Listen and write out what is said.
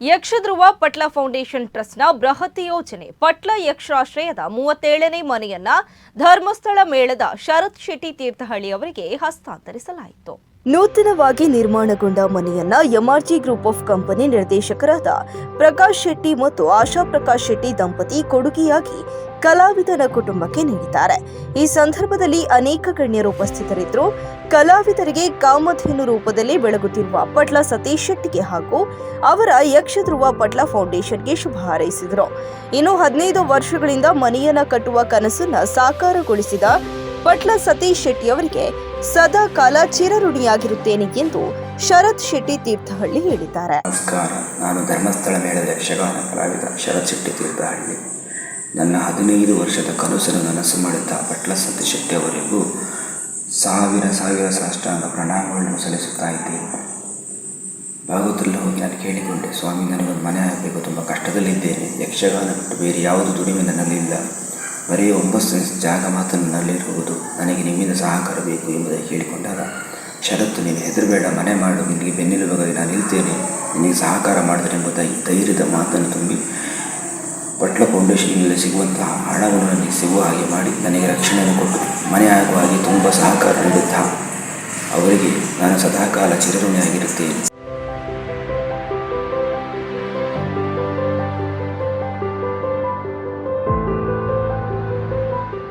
ಯಕ್ಷಧ್ರುವ ಪಟ್ಲ foundation ಟ್ರಸ್ಟ್ನ ಬೃಹತ್ ಯೋಜನೆ ಪಟ್ಲ ಯಕ್ಷಾಶ್ರಯದ ಮೂವತ್ತೇಳನೇ ಮನೆಯನ್ನ ಧರ್ಮಸ್ಥಳ ಮೇಳದ ಶರತ್ ಶೆಟ್ಟಿ ತೀರ್ಥಹಳ್ಳಿ ಅವರಿಗೆ ಹಸ್ತಾಂತರಿಸಲಾಯಿತು. ನೂತನವಾಗಿ ನಿರ್ಮಾಣಗೊಂಡ ಮನೆಯನ್ನ ಎಂಆರ್ಜಿ ಗ್ರೂಪ್ ಆಫ್ ಕಂಪನಿ ನಿರ್ದೇಶಕರಾದ ಪ್ರಕಾಶ್ ಶೆಟ್ಟಿ ಮತ್ತು ಆಶಾ ಪ್ರಕಾಶ್ ಶೆಟ್ಟಿ ದಂಪತಿ ಕೊಡುಗೆಯಾಗಿ ಕಲಾವಿದನ ಕುಟುಂಬಕ್ಕೆ ನೀಡಿದ್ದಾರೆ. ಈ ಸಂದರ್ಭದಲ್ಲಿ ಅನೇಕ ಗಣ್ಯರು ಉಪಸ್ಥಿತರಿದ್ದರು. ಕಲಾವಿದರಿಗೆ ಕಾಮಧೇನು ರೂಪದಲ್ಲಿ ಬೆಳಗುತ್ತಿರುವ ಪಟ್ಲ ಸತೀಶ್ ಶೆಟ್ಟಿಗೆ ಹಾಗೂ ಅವರ ಯಕ್ಷಧ್ರುವ ಪಟ್ಲ ಫೌಂಡೇಶನ್ಗೆ ಶುಭ ಹಾರೈಸಿದರು. ಇನ್ನು ಹದಿನೈದು ವರ್ಷಗಳಿಂದ ಮನೆಯನ್ನ ಕಟ್ಟುವ ಕನಸನ್ನ ಸಾಕಾರಗೊಳಿಸಿದ ಪಟ್ಲ ಸತೀಶ್ ಶೆಟ್ಟಿ ಅವರಿಗೆ ಸದಾ ಕಾಲ ಚಿರಋಣಿಯಾಗಿರುತ್ತೇನೆ ಎಂದು ಶರತ್ ಶೆಟ್ಟಿ ತೀರ್ಥಹಳ್ಳಿ ಹೇಳಿದ್ದಾರೆ. ನಮಸ್ಕಾರ. ನಾನು ಧರ್ಮಸ್ಥಳ ಮೇಳದ ಯಕ್ಷಗಾನ ಕಲಾವಿದ ಶರತ್ ಶೆಟ್ಟಿ ತೀರ್ಥಹಳ್ಳಿ. ನನ್ನ ಹದಿನೈದು ವರ್ಷದ ಕನಸನ್ನು ನನಸು ಮಾಡಿದ್ದ ಪಟ್ಲ ಸತೀಶ್ ಸಾವಿರ ಸಾವಿರ ಸಾಷ್ಟಾಂಗ ಪ್ರಣಾಮಗಳನ್ನು ಸಲ್ಲಿಸುತ್ತಾ ಇದ್ದೇನೆ ಭಾಗವತರಲ್ಲಿ ಹೋಗಿ ನಾನು ಕೇಳಿಕೊಂಡೆ, ಸ್ವಾಮಿ, ನನಗೊಂದು ಮನೆ ಆಗಬೇಕು, ತುಂಬ ಕಷ್ಟದಲ್ಲಿದ್ದೇನೆ. ಯಕ್ಷಗಾನ ಬಿಟ್ಟು ಬೇರೆ ಯಾವುದು ದುಡಿಮೆ ನನ್ನಲ್ಲಿಲ್ಲ. ಬರೀ ಒಂಬತ್ತು ಜಾಗ ಮಾತ್ರ ನನ್ನಲ್ಲಿರುವುದು ನನಗೆ ನಿಮ್ಮಿಂದ ಸಹಕಾರ ಬೇಕು ಎಂಬುದಾಗಿ ಕೇಳಿಕೊಂಡಾಗ ಷರತ್ತು ನೀನು ಹೆದರಬೇಡ, ಮನೆ ಮಾಡು, ನಿನಗೆ ಬೆನ್ನೆಲುಬಾಗಿ ನಾನು ನಿಲ್ತೇನೆ. ನಿನಗೆ ಸಹಕಾರ ಮಾಡಿದರೆ ಎಂಬುದಾಗಿ ಧೈರ್ಯದ ಮಾತನ್ನು ತುಂಬಿ ಪಟ್ಲ ಫೌಂಡೇಶನ್ನಲ್ಲಿ ಸಿಗುವಂತಹ ಹಣವನ್ನು ನನಗೆ ಸಿಗುವ ಹಾಗೆ ಮಾಡಿ ನನಗೆ ರಕ್ಷಣೆಯನ್ನು ಕೊಟ್ಟು ಮನೆ ಆಗುವ ಹಾಗೆ ತುಂಬ ಸಹಕಾರ ನೀಡುತ್ತಾ ಅವರಿಗೆ ನಾನು ಸದಾಕಾಲ ಚಿರಋಣಿಯಾಗಿರುತ್ತೇನೆ.